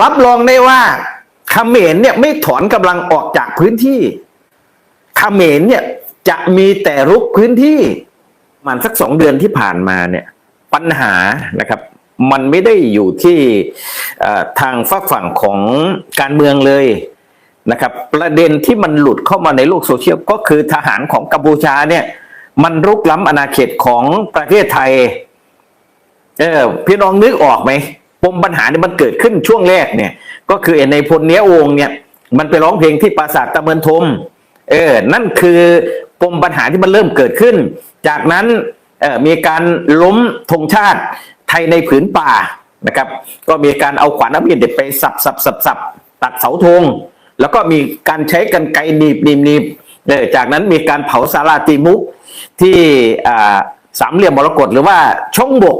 รับรองได้ว่าเขมรเนี่ยไม่ถอนกำลังออกจากพื้นที่เขมรเนี่ยจะมีแต่รุกพื้นที่มันสักสองเดือนที่ผ่านมาเนี่ย ปัญหานะครับ มันไม่ได้อยู่ที่ทางฝากฝั่งของการเมืองเลยนะครับ ประเด็นที่มันหลุดเข้ามาในโลกโซเชียลก็คือทหารของกัมพูชาเนี่ย มันรุกล้ำอาณาเขตของประเทศไทย เออพี่น้องนึกออกไหม ปมปัญหาเนี่ยมันเกิดขึ้นช่วงแรกเนี่ย ก็คือไอ้ในพลเนี้ยวงเนี่ย มันไปร้องเพลงที่ปราสาทตะเมินทม เออ นั่นคือปมปัญหาที่มันเริ่มเกิดขึ้น จากนั้นเออมีการล้มธงชาติไทยในผืนป่านะครับ ก็มีการเอาขวานน้ำเย็นเด็ไปสับสับสับสับตัดเสาธง แล้วก็มีการใช้กันไกหนีบหนีบหนีบเออจากนั้นมีการเผาสาราตีมุกที่อ่าสามเหลี่ยมมรกตหรือว่าช่องบก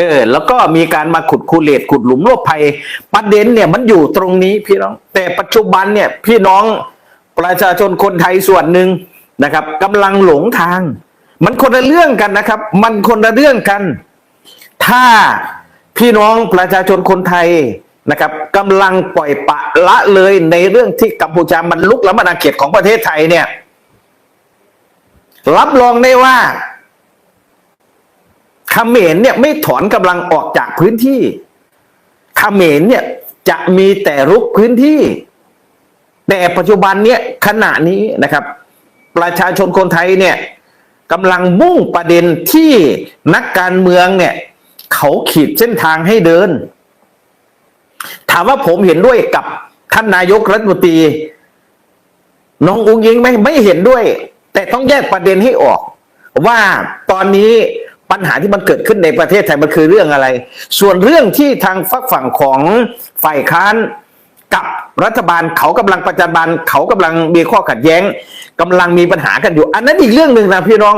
เออ แล้วก็มีการมาขุดคูเลตขุดหลุมโลบภัย ประเด็นเนี่ยมันอยู่ตรงนี้พี่น้อง แต่ปัจจุบันเนี่ยพี่น้องประชาชนคนไทยส่วนหนึ่งนะครับกำลังหลงทาง มันคนละเรื่องกันนะครับ มันคนละเรื่องกัน ถ้าพี่น้องประชาชนคนไทยนะครับกำลังปล่อยปะละเลยในเรื่องที่กัมพูชามันลุกล้ำอาณาเขตของประเทศไทยเนี่ย รับรองได้ว่า เขมรเนี่ยไม่ถอนกำลังออกจากพื้นที่เขมรเนี่ยจะมีแต่รุกพื้นที่ แต่ปัจจุบันเนี่ยขณะนี้นะครับ ประชาชนคนไทยเนี่ยกำลังมุ่งประเด็นที่นักการเมืองเนี่ย เขาขีดเส้นทางให้เดิน ถามว่าผมเห็นด้วยกับท่านนายกรัฐมนตรีน้องอุ้งยิงไหมไม่เห็นด้วย แต่ต้องแยกประเด็นให้ออก ว่าตอนนี้ ปัญหาที่มันเกิดขึ้นในประเทศไทยมันคือเรื่องอะไร ส่วนเรื่องที่ทางฝักฝั่งของฝ่ายค้านกับรัฐบาลเขากำลังประจันบันเขากำลังมีข้อขัดแย้งกำลังมีปัญหากันอยู่ อันนั้นอีกเรื่องหนึ่งนะพี่น้อง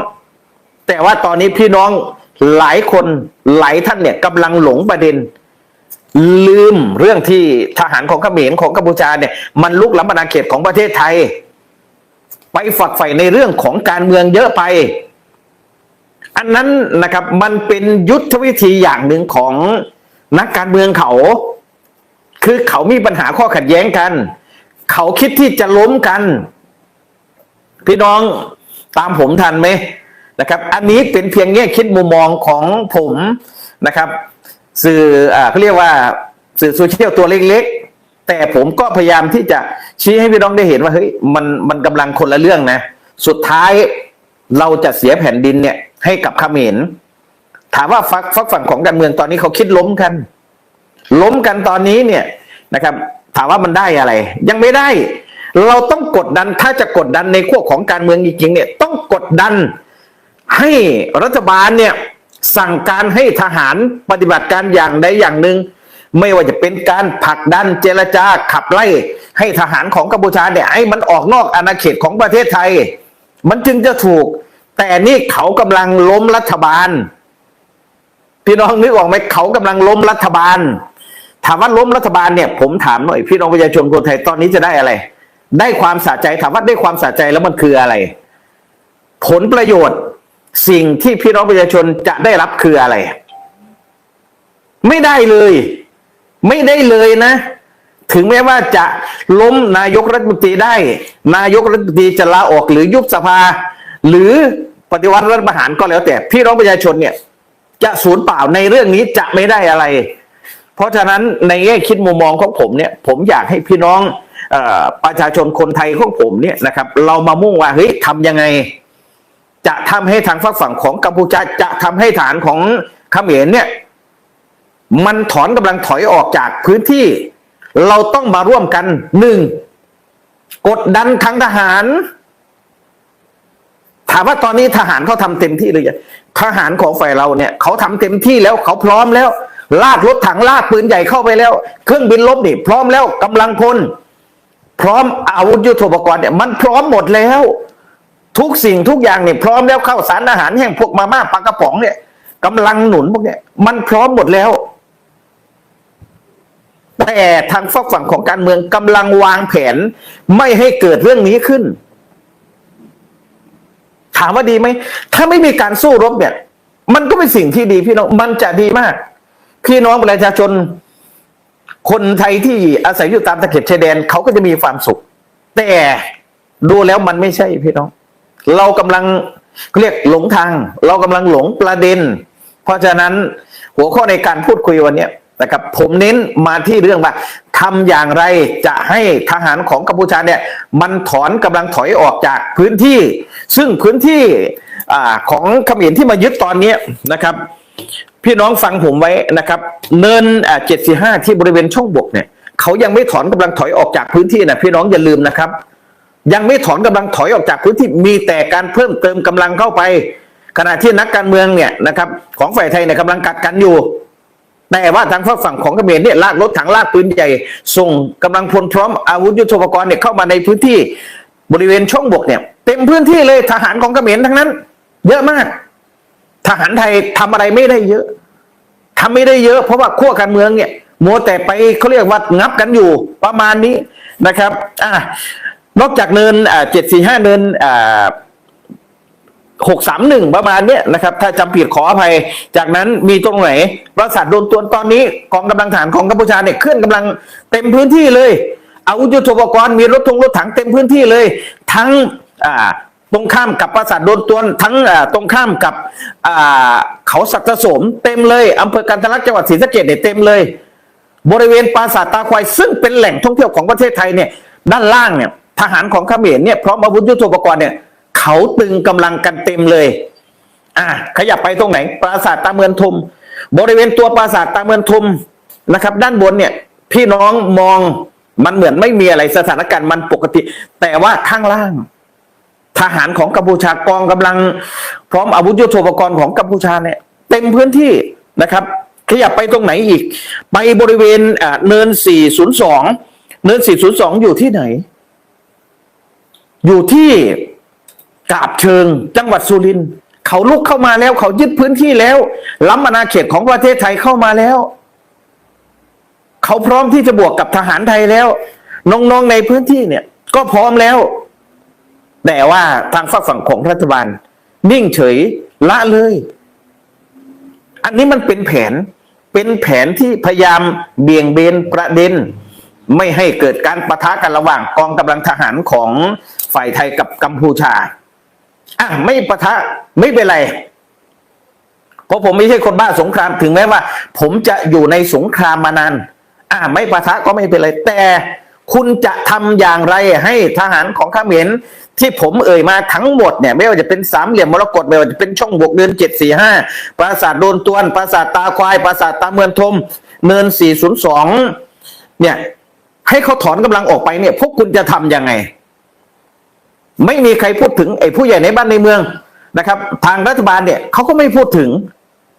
แต่ว่าตอนนี้พี่น้องหลายคนหลายท่านเนี่ยกำลังหลงประเด็น ลืมเรื่องที่ทหารของเขมรของกัมพูชาเนี่ยมันลุกล้ำอาณาเขตของประเทศไทย ไปฝักใฝ่ในเรื่องของการเมืองเยอะไป อันนั้นนะครับมันเป็นยุทธวิธีอย่างหนึ่งของนักการเมืองเขา คือเขามีปัญหาข้อขัดแย้งกัน เขาคิดที่จะล้มกัน พี่น้องตามผมทันไหมนะครับ อันนี้เป็นเพียงแง่คิดมุมมองของผมนะครับ สื่ออเขาเรียกว่าสื่อโซเชียลตัวเล็กๆ แต่ผมก็พยายามที่จะชี้ให้พี่น้องได้เห็นว่าเฮ้ยมันมันกำลังคนละเรื่องนะ สุดท้าย เราจะเสียแผ่นดินเนี่ย ให้กับเขมรถามว่าฝักฝักฝั่งของการเมืองตอนนี้เขาคิดล้มกัน ล้มกันตอนนี้เนี่ยนะครับ ถามว่ามันได้อะไร ยังไม่ได้ เราต้องกดดันถ้าจะกดดันในขั้วของการเมืองจริงๆเนี่ยต้องกดดันให้รัฐบาลเนี่ยสั่งการให้ทหารปฏิบัติการอย่างใดอย่างหนึ่งไม่ว่าจะเป็นการผลักดันเจรจาขับไล่ ให้ทหารของกัมพูชาเนี่ยให้มันออกนอกอาณาเขตของประเทศไทย มันจึงจะถูก แต่นี่เขากำลังล้มรัฐบาล พี่น้องนึกออกไหมเขากำลังล้มรัฐบาล ถามว่าล้มรัฐบาลเนี่ย ผมถามหน่อยพี่น้องประชาชนคนไทยตอนนี้จะได้อะไร ได้ความสะใจถามว่าได้ความสะใจแล้วมันคืออะไร ผลประโยชน์สิ่งที่พี่น้องประชาชนจะได้รับคืออะไร ไม่ได้เลย ไม่ได้เลยนะ ถึงแม้ว่าจะล้มนายกรัฐมนตรีได้ นายกรัฐมนตรีจะลาออกหรือยุบสภา หรือปฏิวัติรัฐประหารก็แล้วแต่ พี่น้องประชาชนเนี่ย จะสูญเปล่าในเรื่องนี้จะไม่ได้อะไร เพราะฉะนั้นในแง่คิดมุมมองของผมเนี่ย ผมอยากให้พี่น้องอประชาชนคนไทยของผมเนี่ยนะครับ เรามามุ่งว่าเฮ้ยทำยังไง จะทำให้ทางฝั่งฝั่งของกัมพูชาจะทำให้ฐานของเขมรเนี่ย มันถอนกำลังถอยออกจากพื้นที่ เราต้องมาร่วมกันหนึ่งกดดันทางทหาร ถามว่าตอนนี้ทหารเขาทำเต็มที่หรือยังทหารของฝ่ายเราเนี่ยเขาทำเต็มที่แล้วเขาพร้อมแล้ว ลากรถถังลากปืนใหญ่เข้าไปแล้ว เครื่องบินลบนี่พร้อมแล้วกำลังพล พร้อมอาวุธยุทโธปกรณ์เนี่ยมันพร้อมหมดแล้ว ทุกสิ่งทุกอย่างเนี่ยพร้อมแล้วเข้าสารอาหารแห้งพวกมาม่าปลากระป๋องเนี่ยกำลังหนุนพวกเนี่ยมันพร้อมหมดแล้ว แต่ทางฝั่งฝั่งของการเมืองกำลังวางแผน ไม่ให้เกิดเรื่องนี้ขึ้น ถามว่าดีไหม ถ้าไม่มีการสู้รบเนี่ย มันก็เป็นสิ่งที่ดีพี่น้อง มันจะดีมาก พี่น้องประชาชน คนไทยที่อาศัยอยู่ตามตะเข็บชายแดนเขาก็จะมีความสุข แต่ดูแล้วมันไม่ใช่พี่น้อง เรากำลังเรียกหลงทาง เรากำลังหลงประเด็น เพราะฉะนั้นหัวข้อในการพูดคุยวันเนี้ นะครับ ผมเน้นมาที่เรื่องว่าทำอย่างไรจะให้ทหารของกัมพูชาเนี่ยมันถอนกำลังถอยออกจากพื้นที่ ซึ่งพื้นที่อาของเขมรที่มายึดตอนนี้นะครับ พี่น้องฟังผมไว้นะครับ เนินเจ็ดสี่ห้าที่บริเวณช่องบกเนี่ยเขายังไม่ถอนกำลังถอยออกจากพื้นที่นะพี่น้องอย่าลืมนะครับ ยังไม่ถอนกำลังถอยออกจากพื้นที่มีแต่การเพิ่มเติมกำลังเข้าไป ขณะที่นักการเมืองเนี่ยนะครับของฝ่ายไทยเนี่ยกำลังกัดกันอยู่ แต่ว่าทางฝั่งฝั่งของเขมรเนี่ยลากรถถังลากปืนใหญ่ ส่งกำลังพลพร้อมอาวุธยุทโธปกรณ์เนี่ยเข้ามาในพื้นที่บริเวณช่องบกเนี่ย เต็มพื้นที่เลยทหารของเขมรทั้งนั้น เยอะมาก ทหารไทยทำอะไรไม่ได้เยอะทำไม่ได้เยอะเพราะว่าขั้วการเมืองเนี่ยมัวแต่ไปเขาเรียกว่างับกันอยู่ประมาณนี้นะครับอ่านอกจากเนินอ่าเจ็ดสี่ห้าเนินอ่า หกสามหนึ่งประมาณเนี้ยนะครับ ถ้าจำผิดขออภัย จากนั้นมีตรงไหนปราสาทโดนตวนตอนนี้กองกำลังฐานของกัมพูชาเนี่ยเคลื่อนกำลังเต็มพื้นที่เลยอาวุธยุทโธปกรณ์มีรถทงรถถังเต็มพื้นที่เลย ทั้งอ่าตรงข้ามกับปราสาทโดนตวนทั้งตรงข้ามกับเขาสักสมเต็มเลยอำเภอกันทลักจังหวัดศรีสะเกษเนี่ยเต็มเลย บริเวณปราสาทตาควายซึ่งเป็นแหล่งท่องเที่ยวของประเทศไทยเนี่ยด้านล่างเนี่ยทหารของเขมรเนี่ยพร้อมอาวุธยุทโธปกรณ์เนี่ย เขาตึงกำลังกันเต็มเลย อะขยับไปตรงไหน ปราสาทตาเมือนทุม บริเวณตัวปราสาทตาเมือนทุมนะครับ ด้านบนเนี่ย พี่น้องมองมันเหมือนไม่มีอะไรสถานการณ์มันปกติ แต่ว่าข้างล่าง ทหารของกัมพูชากองกำลัง พร้อมอาวุธยุทโธปกรณ์ของกัมพูชาเนี่ย เต็มพื้นที่นะครับ ขยับไปตรงไหนอีก ไปบริเวณอ่าเนิน 402 เนิน 402 อยู่ที่ไหน อยู่ที่ กาบเชิง จังหวัดสุรินทร์เขาลุกเข้ามาแล้ว เขายึดพื้นที่แล้ว ล้ำอาณาเขตของประเทศไทยเข้ามาแล้ว เขาพร้อมที่จะบวกกับทหารไทยแล้วน้องๆในพื้นที่เนี่ย ก็พร้อมแล้ว แต่ว่าทางฝากฝั่งของรัฐบาล นิ่งเฉยละเลย อันนี้มันเป็นแผนเป็นแผนที่พยายามเบี่ยงเบนประเด็น ไม่ให้เกิดการประทะกันระหว่างกองกำลังทหารของฝ่ายไทยกับกัมพูชา อะไม่ประทะไม่เป็นไร เพราะผมไม่ใช่คนบ้าสงครามถึงแม้ว่า ผมจะอยู่ในสงครามมานานอะไม่ประทะก็ไม่เป็นไร แต่คุณจะทำอย่างไรให้ทหารของข้าเขมรที่ผมเอ่ยมาทั้งหมดเนี่ยไม่ว่าจะเป็นสามเหลี่ยมมรกตไม่ว่าจะเป็นช่องบวกเดือนเจ็ดสี่ห้าปราสาทโดนตวนปราสาทตาควายปราสาทตาเมือนทมเนินสี่ศูนย์สองเนี่ย ให้เขาถอนกำลังออกไปเนี่ย พวกคุณจะทำยังไง ไม่มีใครพูดถึงไอ้ผู้ใหญ่ในบ้านในเมืองนะครับ ทางรัฐบาลเนี่ยเขาก็ไม่พูดถึง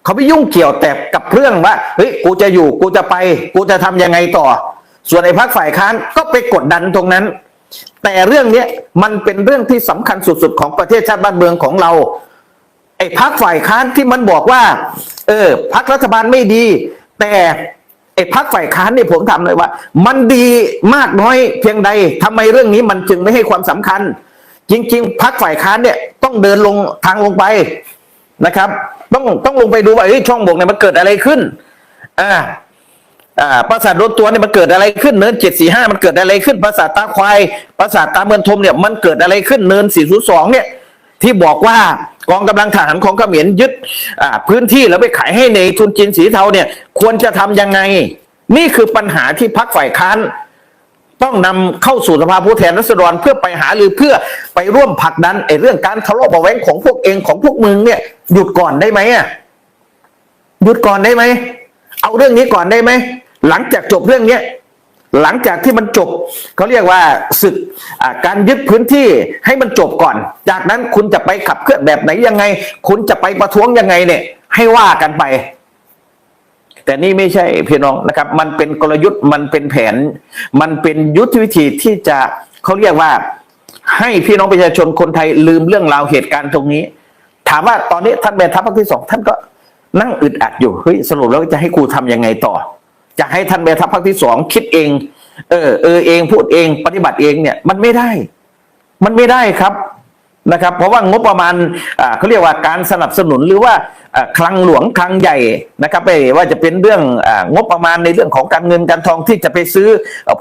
เขาไม่ยุ่งเกี่ยวแต่กับเรื่องว่าเฮ้ยกูจะอยู่กูจะไป กูจะทำยังไงต่อ ส่วนไอ้พักฝ่ายค้านก็ไปกดดันตรงนั้น แต่เรื่องเนี้ยมันเป็นเรื่องที่สำคัญสุดๆของประเทศชาติบ้านเมืองของเรา ไอ้พักฝ่ายค้านที่มันบอกว่า เออพักรัฐบาลไม่ดี แต่ไอ้พักฝ่ายค้านเนี่ยผมถามเลยว่า มันดีมากน้อยเพียงใดทำไมเรื่องนี้มันจึงไม่ให้ความสำคัญ จริง ๆพักฝ่ายค้านเนี่ยต้องเดินลงทางลงไปนะครับ ต้องต้องลงไปดูว่าช่องบกเนี่ยมันเกิดอะไรขึ้นอ่าอ่าปราสาทโดตัวเนี่ยมันเกิดอะไรขึ้นเนินเจ็ดสี่ห้ามันเกิดอะไรขึ้นปราสาทตาควายปราสาทตาเมือนทมเนี่ยมันเกิดอะไรขึ้นเนินสี่ศูนย์สองเนี่ยที่บอกว่ากองกำลังทหารของเขมรยึดอ่าพื้นที่แล้วไปขายให้ในทุนจีนสีเทาเนี่ยควรจะทำยังไง นี่คือปัญหาที่พักฝ่ายค้าน ต้องนำเข้าสู่สภาผู้แทนราษฎรเพื่อไปหาหรือเพื่อไปร่วมผลักดันไอ้เรื่องการทะเลาะเบาะแว้งของพวกเองของพวกมึงเนี่ยหยุดก่อนได้ไหมอะหยุดก่อนได้ไหมเอาเรื่องนี้ก่อนได้ไหมหลังจากจบเรื่องเนี้ยหลังจากที่มันจบเขาเรียกว่าศึกการยึดพื้นที่ให้มันจบก่อน จากนั้นคุณจะไปขับเคลื่อนแบบไหนยังไง คุณจะไปประท้วงยังไงเนี่ย ให้ว่ากันไป แต่นี่ไม่ใช่พี่น้องนะครับ มันเป็นกลยุทธ์มันเป็นแผน มันเป็นยุทธวิธีที่จะเขาเรียกว่า ให้พี่น้องประชาชนคนไทยลืมเรื่องราวเหตุการณ์ตรงนี้ ถามว่าตอนนี้ท่านแม่ทัพภาคที่สองท่านก็นั่งอึดอัดอยู่เฮ้ยสรุปแล้วจะให้กูทำยังไงต่อ จะให้ท่านแม่ทัพภาคที่สองคิดเอง เออเออเองพูดเองปฏิบัติเองเนี่ย มันไม่ได้ มันไม่ได้ครับ นะครับเพราะว่างบประมาณเขาเรียกว่าการสนับสนุนหรือว่าคลังหลวงคลังใหญ่นะครับไม่ว่าจะเป็นเรื่องอางบประมาณในเรื่องของการเงินการทองที่จะไปซื้อ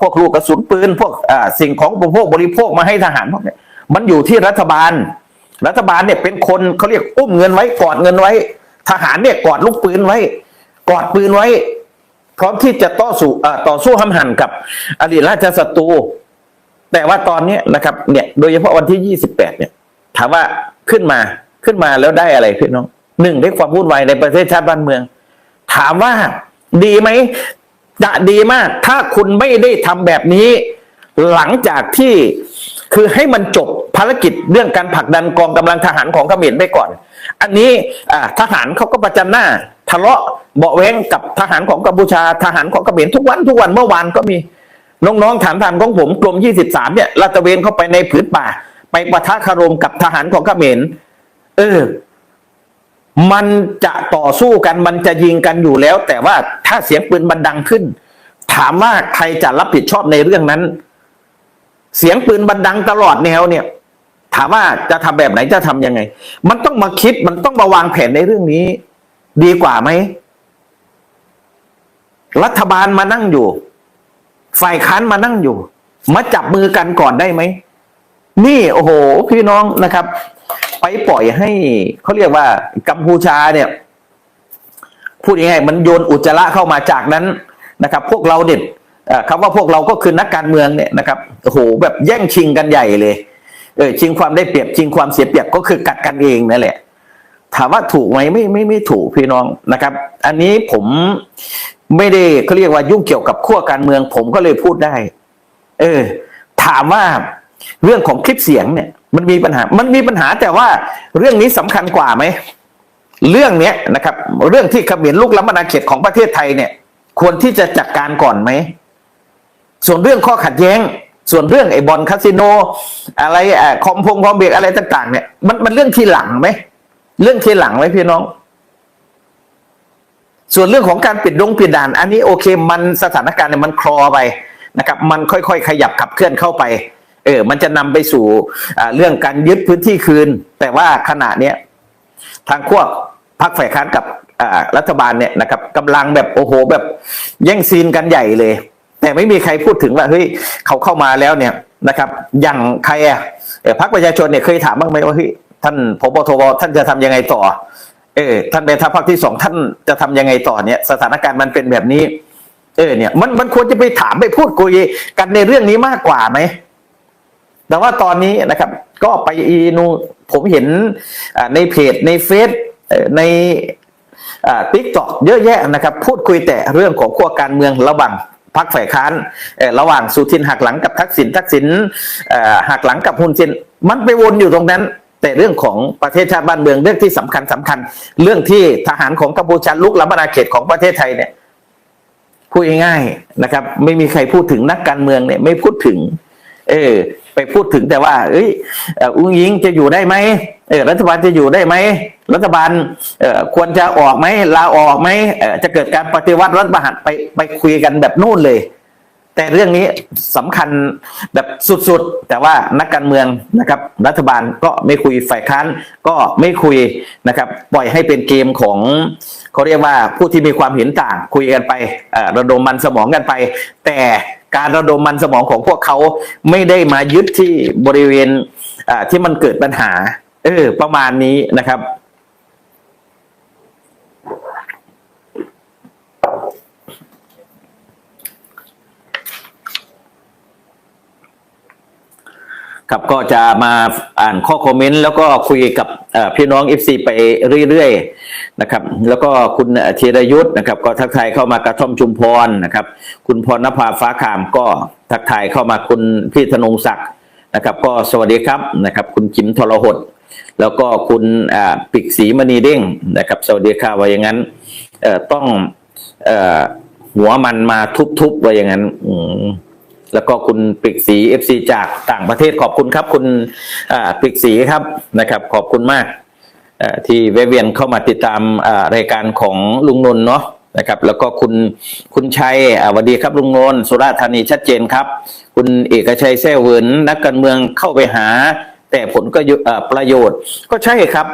พวกลูกกระสุนปืนพวกสิ่งของอุปโภคบริโภคมาให้ทหารพวกเนี้ยมันอยู่ที่รัฐบาล รัฐบาลเนี่ยเป็นคนเขาเรียกอุ้มเงินไว้กอดเงินไว้ ทหารเนี่ยกอดลูกปืนไว้ กอดปืนไว้ พร้อมที่จะต่อสู้ต่อสู้ห้ำหันกับอดีตราชศัตรูแต่ว่าตอนนี้นะครับเนี่ยโดยเฉพาะวันที่ยี่สิบแปดเนี่ย ถามว่าขึ้นมาขึ้นมาแล้วได้อะไรพี่น้องหนึ่งได้ความวุ่นวายในประเทศชาติบ้านเมือง ถามว่าดีไหมจะดีมาก ถ้าคุณไม่ได้ทำแบบนี้ หลังจากที่คือให้มันจบภารกิจเรื่องการผลักดันกองกำลังทหารของเขมรไปก่อน อันนี้อ่าทหารเขาก็ประจันหน้า ทะเลาะเบาแวงกับทหารของกัมพูชาทหารของเขมรทุกวันทุกวันเมื่อวานก็มี น้องๆฐานทานของผมกรม23เนี่ยลาตะเวนเข้าไปในผืนป่า ไปปะทะคารมกับทหารของเขมรเออ มันจะต่อสู้กันมันจะยิงกันอยู่แล้ว แต่ว่าถ้าเสียงปืนมันดังขึ้น ถามว่าใครจะรับผิดชอบในเรื่องนั้น เสียงปืนมันดังตลอดแนวเนี่ย ถามว่าจะทำแบบไหนจะทำยังไง มันต้องมาคิดมันต้องมาวางแผนในเรื่องนี้ ดีกว่าไหมรัฐบาลมานั่งอยู่ ฝ่ายค้านมานั่งอยู่ มาจับมือกันก่อนได้ไหม นี่โอ้โห พี่น้องนะครับ ไปปล่อยให้เขาเรียกว่ากัมพูชาเนี่ย พูดยังไงมันโยนอุจจาระเข้ามาจากนั้นนะครับ พวกเราเนี่ยเอ่อคำว่าพวกเราก็คือนักการเมืองเนี่ยนะครับโอ้โหแบบแย่งชิงกันใหญ่เลยเออชิงความได้เปรียบชิงความเสียเปรียบก็คือกัดกันเองนั่นแหละ ถามว่าถูกไหมไม่ไม่ไม่ถูกพี่น้องนะครับ อันนี้ผมไม่ได้เขาเรียกว่ายุ่งเกี่ยวกับขั้วการเมือง ผมก็เลยพูดได้ เออ ถามว่า เรื่องของคลิปเสียงเนี่ยมันมีปัญหา มันมีปัญหาแต่ว่าเรื่องนี้สำคัญกว่าไหม เรื่องเนี้ยนะครับ เรื่องที่ขมรลุกล้ำอาณาเขตของประเทศไทยเนี่ย ควรที่จะจัดการก่อนไหม ส่วนเรื่องข้อขัดแย้ง ส่วนเรื่องไอ้บอลคาสิโน อะไรอ่อคอมพงคอมเบกอะไรต่าง ๆ เนี่ยมันมันเรื่องทีหลังไหม เรื่องทีหลังไหมพี่น้อง ส่วนเรื่องของการปิดดงปิดด่าน อันนี้โอเค มันสถานการณ์เนี่ยมันคลอไปนะครับ มันค่อยๆ ขยับขับเคลื่อนเข้าไป เออ มันจะนำไปสู่เรื่องการยึดพื้นที่คืน แต่ว่าขณะเนี้ยทางขั้วพรรคฝ่ายค้านกับรัฐบาลเนี่ยนะครับกำลังแบบโอ้โหแบบแย่งซีนกันใหญ่เลย แต่ไม่มีใครพูดถึงว่าเฮ้ยเขาเข้ามาแล้วเนี่ยนะครับ อย่างใครอะพรรคประชาชนเนี่ยเคยถามบ้างไหมว่าเฮ้ยท่านพบทบท่านจะทำยังไงต่อ เออ ท่านเป็นทัพภาคที่สองท่านจะทำยังไงต่อเนี่ย สถานการณ์มันเป็นแบบนี้ เออ เนี่ย มันมันควรจะไปถามไปพูดคุยกันในเรื่องนี้มากกว่าไหม แต่ว่าตอนนี้นะครับก็ไปอีนูผมเห็นในเพจในเฟซในติ๊กต็อกเยอะแยะนะครับพูดคุยแต่เรื่องของขั้วการเมืองระหว่างพรรคฝ่ายค้านระหว่างสุทินหักหลังกับทักษิณทักษิณหักหลังกับฮุนเซนมันไปวนอยู่ตรงนั้น แต่เรื่องของประเทศชาติบ้านเมืองเรื่องที่สำคัญสำคัญ เรื่องที่ทหารของกัมพูชาลุกล้ำอาณาเขตของประเทศไทยเนี่ยพูดง่ายๆนะครับ ไม่มีใครพูดถึงนักการเมืองเนี่ยไม่พูดถึง เออ ไปพูดถึงแต่ว่า เอ้ยอุ้งยิงจะอยู่ได้ไหมเออรัฐบาลจะอยู่ได้ไหมรัฐบาลเอ่อควรจะออกไหมลาออกไหมเอ่อจะเกิดการปฏิวัติรัฐประหารไปไปคุยกันแบบนู่นเลย แต่เรื่องนี้สำคัญแบบสุดๆ แต่ว่านักการเมืองนะครับ รัฐบาลก็ไม่คุยฝ่ายค้านก็ไม่คุยนะครับ ปล่อยให้เป็นเกมของเขาเรียกว่าผู้ที่มีความเห็นต่างคุยกันไปเอ่อระดมมันสมองกันไป แต่ การระดมมันสมองของพวกเขาไม่ได้มายึดที่บริเวณที่มันเกิดปัญหา เออ ประมาณนี้นะครับครับก็จะมาอ่านข้อคอมเมนต์แล้วก็คุยกับ พี่น้อง FC ไปเรื่อยๆนะครับแล้วก็คุณธีรยุทธ์นะครับ ก็ทักทายเข้ามากระท่อมชุมพรนะครับ คุณพรณภาฟ้าขามก็ทักทายเข้ามาคุณพี่ธนงศักดิ์นะครับ ก็สวัสดีครับนะครับ คุณจิมทรหด แล้วก็คุณปิกศรีมณีเด้งนะครับ สวัสดีค่ะว่าอย่างนั้นต้องอหัวมันมาทุบๆว่าอย่างนั้น อื แล้วก็คุณปริกศรีเอฟซีจากต่างประเทศขอบคุณครับ คุณปริกศรีครับนะครับ ขอบคุณมากที่แวะเวียนเข้ามาติดตามรายการของลุงนนท์เนาะนะครับ แล้วก็คุณคุณชัยสวัสดีครับลุงนนท์สุราษฎร์ธานีชัดเจนครับ คุณเอกชัยแซ่เวินนักการเมืองเข้าไปหา แต่ผลก็ประโยชน์ ก็ใช่ครับ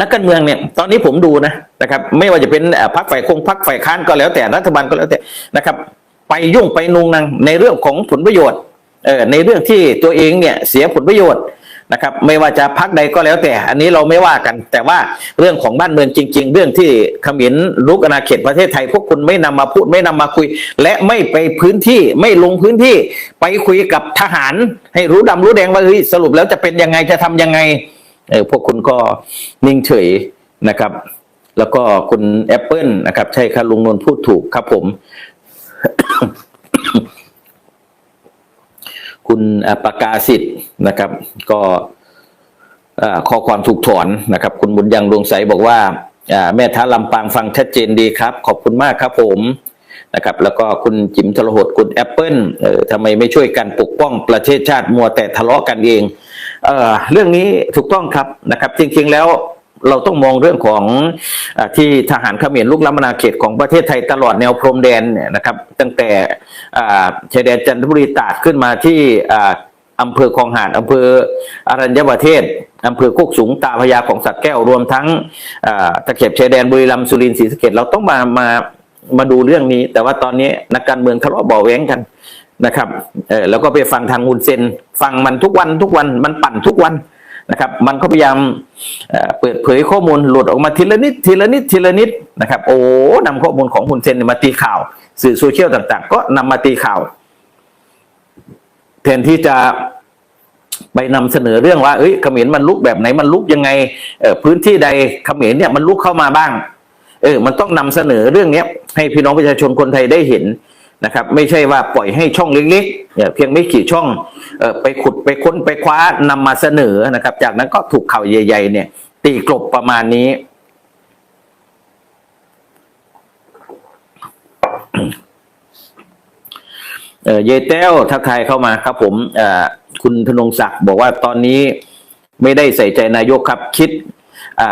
นักการเมืองเนี่ยตอนนี้ผมดูนะนะครับ ไม่ว่าจะเป็นพรรคฝ่ายคงพรรคฝ่ายค้านก็แล้วแต่รัฐบาลก็แล้วแต่นะครับ ไปยุ่งไปนุงนางในเรื่องของผลประโยชน์เออในเรื่องที่ตัวเองเนี่ยเสียผลประโยชน์นะครับ ไม่ว่าจะพักใดก็แล้วแต่ อันนี้เราไม่ว่ากัน แต่ว่าเรื่องของบ้านเมืองจริง ๆ เรื่องที่ขมินลุกอาณาเขตประเทศไทย พวกคุณไม่นำมาพูดไม่นำมาคุย และไม่ไปพื้นที่ไม่ลงพื้นที่ ไปคุยกับทหาร ให้รู้ดำรู้แดงว่าเฮ้ยสรุปแล้วจะเป็นยังไงจะทำยังไงเออพวกคุณก็นิ่งเฉยนะครับ แล้วก็คุณแอปเปิลนะครับ ใช่ครับลุงนนท์พูดถูกครับผม คุณประกาศิษย์นะครับ ก็ข้อความถูกถอนนะครับ คุณบุญยังดวงใสบอกว่าแม่ท้าลำปางฟังชัดเจนดีครับ ขอบคุณมากครับผมนะครับ แล้วก็คุณจิมทรหดคุณแอปเปิลเออทำไมไม่ช่วยกันปกป้องประเทศชาติมัวแต่ทะเลาะกันเองเออเรื่องนี้ถูกต้องครับนะครับ จริงๆแล้ว เราต้องมองเรื่องของอที่ทหารเขมรลุกล้ำอาณาเขตของประเทศไทยตลอดแนวพรมแดนเนี่ยนะครับ ตั้งแต่ชายแดนจันทบุรีตาดขึ้นมาที่อำเภอคลองหาดอำเภออรัญญประเทศอำเภอโคกสูงตาพยาของสัตว์แก้วรวมทั้งตะเข็บชายแดนบุรีรัมย์สุรินทร์ศรีสะเกษเราต้องมามามาดูเรื่องนี้ แต่ว่าตอนนี้นักการเมืองทะเลาะเบาะแว้งกันนะครับเออแล้วก็ไปฟังทางฮุนเซนฟังมันทุกวันทุกวันมันปั่นทุกวัน นะครับ มันก็พยายามเปิดเผยข้อมูลหลุดออกมาทีละนิดทีละนิดทีละนิดนะครับ โอ้นำข้อมูลของฮุนเซนมาตีข่าว สื่อโซเชียลต่าง ๆ ก็นำมาตีข่าวแทนที่จะไปนำเสนอเรื่องว่าเอ้ยเขมรมันลุกแบบไหนมันลุกยังไงเออพื้นที่ใดเขมรเนี่ยมันลุกเข้ามาบ้าง เออ มันต้องนำเสนอเรื่องเนี้ย ให้พี่น้องประชาชนคนไทยได้เห็นนะครับ ไม่ใช่ว่าปล่อยให้ช่องเล็กๆเนี่ยเพียงไม่กี่ช่อง ไปขุดไปค้นไปคว้านำมาเสนอนะครับ จากนั้นก็ถูกข่าวใหญ่ๆเนี่ย ตีกลบประมาณนี้ เออเยเต้วทักทายเข้ามาครับ ผมเอ่อคุณธนงศักดิ์บอกว่าตอนนี้ไม่ได้ใส่ใจนายกครับคิด อ่า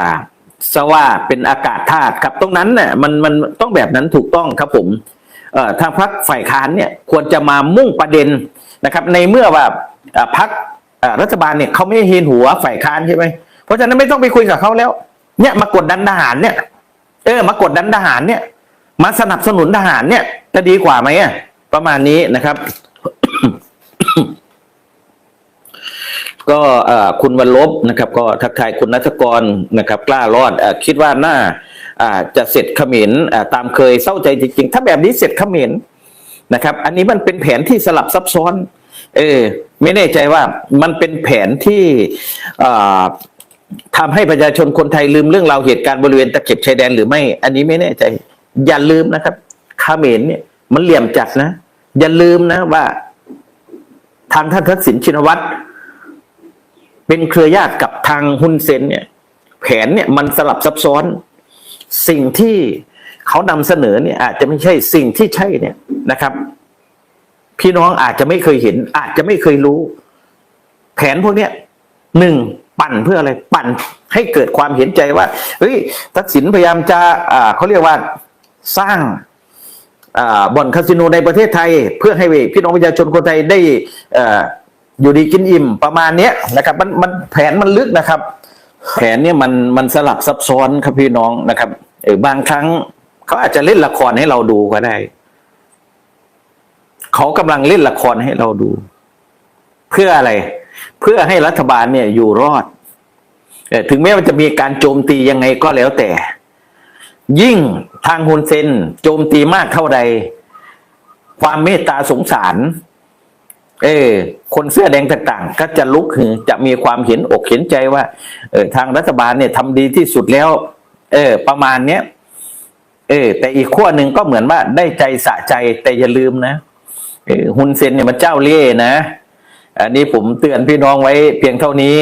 ซะว่าเป็นอากาศธาตุครับ ตรงนั้นเนี่ยมันมันต้องแบบนั้นถูกต้องครับผมเอ่อทางพรรคฝ่ายค้านเนี่ย ควรจะมามุ่งประเด็น นะครับ ในเมื่อว่าพรรคอ่ารัฐบาลเนี่ยเขาไม่เห็นหัวฝ่ายค้านใช่ไหมเพราะฉะนั้นไม่ต้องไปคุยกับเขาแล้ว เนี่ยมากดดันทหารเนี่ย เออ มากดดันทหารเนี่ย มาสนับสนุนทหารเนี่ย จะดีกว่าไหมอะประมาณนี้นะครับ ก็คุณวันลบนะครับ ก็ทักทายคุณนัทกรนะครับ กล้ารอดอคิดว่าน่าจะเสร็จเขมรอ่าตามเคยเศร้าใจจริงๆ ถ้าแบบนี้เสร็จเขมรนะครับ อันนี้มันเป็นแผนที่สลับซับซ้อน เออ ไม่แน่ใจว่ามันเป็นแผนที่ทำให้ประชาชนคนไทยลืมเรื่องราวเหตุการณ์บริเวณตะเข็บชายแดนหรือไม่ อันนี้ไม่แน่ใจ อย่าลืมนะครับคาเมรเนี่ย มันเหลี่ยมจัดนะ อย่าลืมนะว่า ทางท่านทักษิณชินวัตรเป็นเครือญาติกับทางฮุนเซนเนี่ย แผนเนี่ยมันสลับซับซ้อน สิ่งที่เขานำเสนอเนี่ย อาจจะไม่ใช่สิ่งที่ใช่เนี่ยนะครับ พี่น้องอาจจะไม่เคยเห็น อาจจะไม่เคยรู้ แผนพวกเนี้ยหนึ่งปั่นเพื่ออะไรปั่นให้เกิดความเห็นใจว่าเฮ้ยทักษิณพยายามจะอ่าเขาเรียกว่าสร้างอ่าบ่อนคาสิโนในประเทศไทย เพื่อให้พี่น้องประชาชนคนไทยได้อ่ออยู่ดีกินอิ่มประมาณเนี้ยนะครับมันมันแผนมันลึกนะครับ แผนเนี่ยมันมันสลับซับซ้อนครับพี่น้องนะครับเออบางครั้งเขาอาจจะเล่นละครให้เราดูก็ได้ เขากำลังเล่นละครให้เราดู เพื่ออะไร เพื่อให้รัฐบาลเนี่ยอยู่รอดถึงแม้มันจะมีการโจมตียังไงก็แล้วแต่ ยิ่งทางฮุนเซนโจมตีมากเท่าใด ความเมตตาสงสาร เออ คนเสื้อแดงต่างๆ ก็จะลุกขึ้นจะมีความเห็นอกเห็นใจว่า เออทางรัฐบาลเนี่ยทำดีที่สุดแล้ว เออ ประมาณเนี้ยเออ แต่อีกขั้วหนึ่งก็เหมือนว่าได้ใจสะใจแต่อย่าลืมนะเฮุนเซนเนี่ยมันเจ้าเล่ห์นะ อันนี้ผมเตือนพี่น้องไว้เพียงเท่านี้